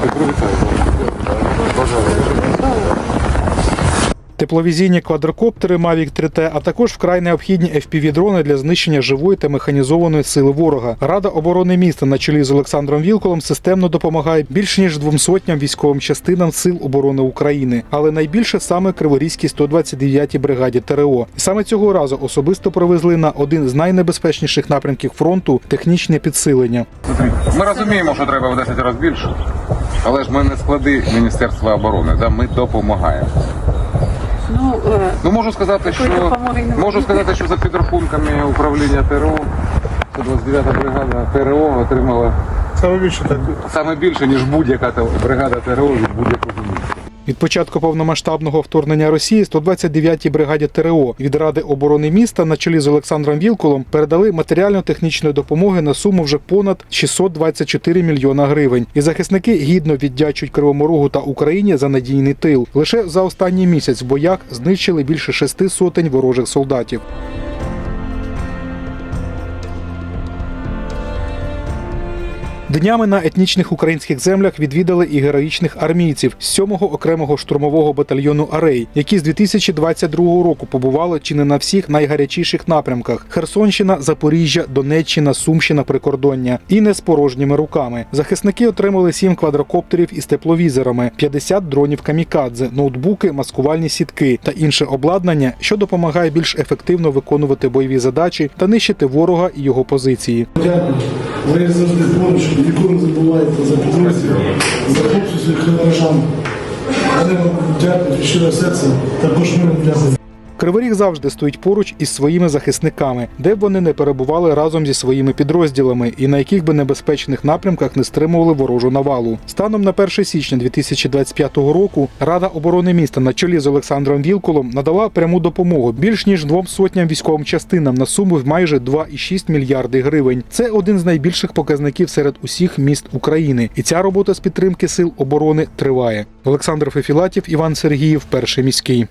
Петро Тепловізійні квадрокоптери Mavic 3T, а також вкрай необхідні FPV-дрони для знищення живої та механізованої сили ворога. Рада оборони міста на чолі з Олександром Вілколом системно допомагає більш ніж двом сотням військовим частинам сил оборони України, але найбільше саме Криворізькій 129-й бригаді ТРО. І саме цього разу особисто привезли на один з найнебезпечніших напрямків фронту технічне підсилення. Ми розуміємо, що треба в 10 разів більше, але ж ми не склади Міністерства оборони, да? ми допомагаємо. Ну, е, Ну можу сказати, що можу сказати, що за підрахунками управління ТРО, 129 бригада ТРО отримала Саме більше так. саме більше, ніж будь-яка бригада ТРО від будь-якого. Від початку повномасштабного вторгнення Росії 129-й бригаді ТРО від Ради оборони міста на чолі з Олександром Вілколом передали матеріально-технічної допомоги на суму вже понад 624 мільйона гривень. І захисники гідно віддячують Кривому Рогу та Україні за надійний тил. Лише за останній місяць в боях знищили більше шести сотень ворожих солдатів. Днями на етнічних українських землях відвідали і героїчних армійців з 7-го окремого штурмового батальйону Арей, які з 2022 року побували чи не на всіх найгарячіших напрямках: Херсонщина, Запоріжжя, Донеччина, Сумщина, Прикордоння. І не з порожніми руками. Захисники отримали 7 квадрокоптерів із тепловізорами, 50 дронів камікадзе, ноутбуки, маскувальні сітки та інше обладнання, що допомагає більш ефективно виконувати бойові задачі та нищити ворога і його позиції. Дякую. Ви завжди поруч, ніколи не забувайте за підрозділ, за хлопців своїх горожан. Вони вам дякую щиро серце, також ми вам дякуємо. Кривий Ріг завжди стоїть поруч із своїми захисниками, де б вони не перебували разом зі своїми підрозділами і на яких би небезпечних напрямках не стримували ворожу навалу. Станом на 1 січня 2025 року Рада оборони міста на чолі з Олександром Вілколом надала пряму допомогу більш ніж двом сотням військовим частинам на суму в майже 2,6 мільярди гривень. Це один з найбільших показників серед усіх міст України. І ця робота з підтримки сил оборони триває. Олександр Фефілатів, Іван Сергіїв, перший міський.